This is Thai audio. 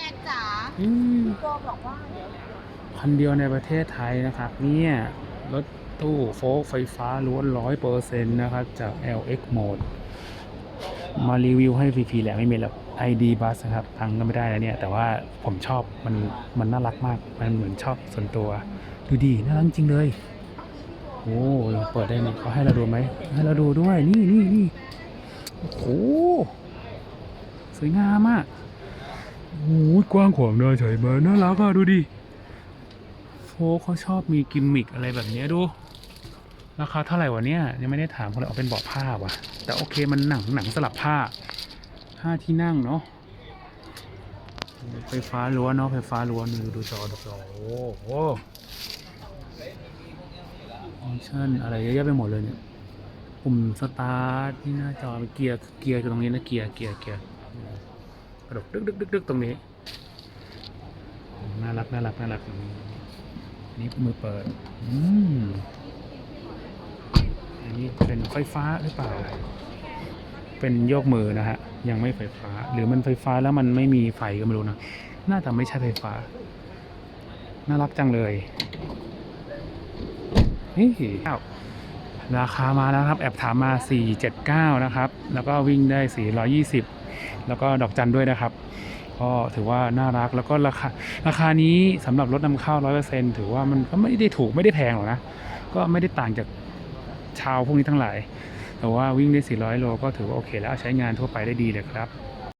แดงจ๋าอืมโกบอกว่าเดี๋ยวคันเดียวในประเทศไทยนะครับ เนี่ยรถตู้โฟล์กไฟฟ้าล้วนร้อยเปอร์เซ็นต์นะครับ จาก LX Mode มารีวิวให้ฟรีๆแหละไม่มีหรอก ID Bus นะครับพังก็ไม่ได้แล้วเนี่ย แต่ว่าผมชอบมันมันน่ารักมาก มันเหมือนชอบส่วนตัว ดูดีน่ารักจริงเลย โอ้เราเปิดได้นี่เขาให้เราดูไหม ให้เราดูด้วย นี่นี่นี่โอ้โหสวยงามมาก โอ้ยกว้างขวางน่าใช้มาน่ารักอะดูดิโฟเขาชอบมีกิมมิกอะไรแบบนี้ดู ราคาเท่าไหร่วะเนี่ย ยังไม่ได้ถามเขาเลยเอาเป็นเบาะผ้าว่ะ แต่โอเคมันหนังหนังสลับผ้าผ้าที่นั่งเนาะไฟฟ้าล้วนเนาะไฟฟ้าล้วนดูดูจอดูจอโอ้โหฟังก์ชันอะไรเยอะแยะไปหมดเลยเนี่ยปุ่มสตาร์ทที่หน้าจอเกียร์เกียร์อยู่ตรงนี้นะเกียร์เกียร์เกียร์ กระดกดึกดึกดึกดึกตรงนี้ น่ารักน่ารักน่ารักนี่มือเปิด อืมอันนี้เป็นไฟฟ้าหรือเปล่า เป็นโยกมือนะฮะ ยังไม่ไฟฟ้า หรือมันไฟฟ้าแล้วมันไม่มีไฟก็ไม่รู้นะ น่าจะไม่ใช่ไฟฟ้า น่ารักจังเลยนี่อ้าวราคามาแล้วครับ แอบถามมา 479 นะครับ แล้วก็วิ่งได้ 420 แล้วก็ดอกจันด้วยนะครับ ก็ถือว่าน่ารักแล้วก็ราคาราคานี้สำหรับรถนำเข้าร้อยเปอร์เซ็นต์ถือว่ามันก็ไม่ได้ถูกไม่ได้แพงหรอกนะ ก็ไม่ได้ต่างจากชาวพวกนี้ทั้งหลาย แต่ว่าวิ่งได้ 400 โลก็ถือว่าโอเคแล้วใช้งานทั่วไปได้ดีเลยครับ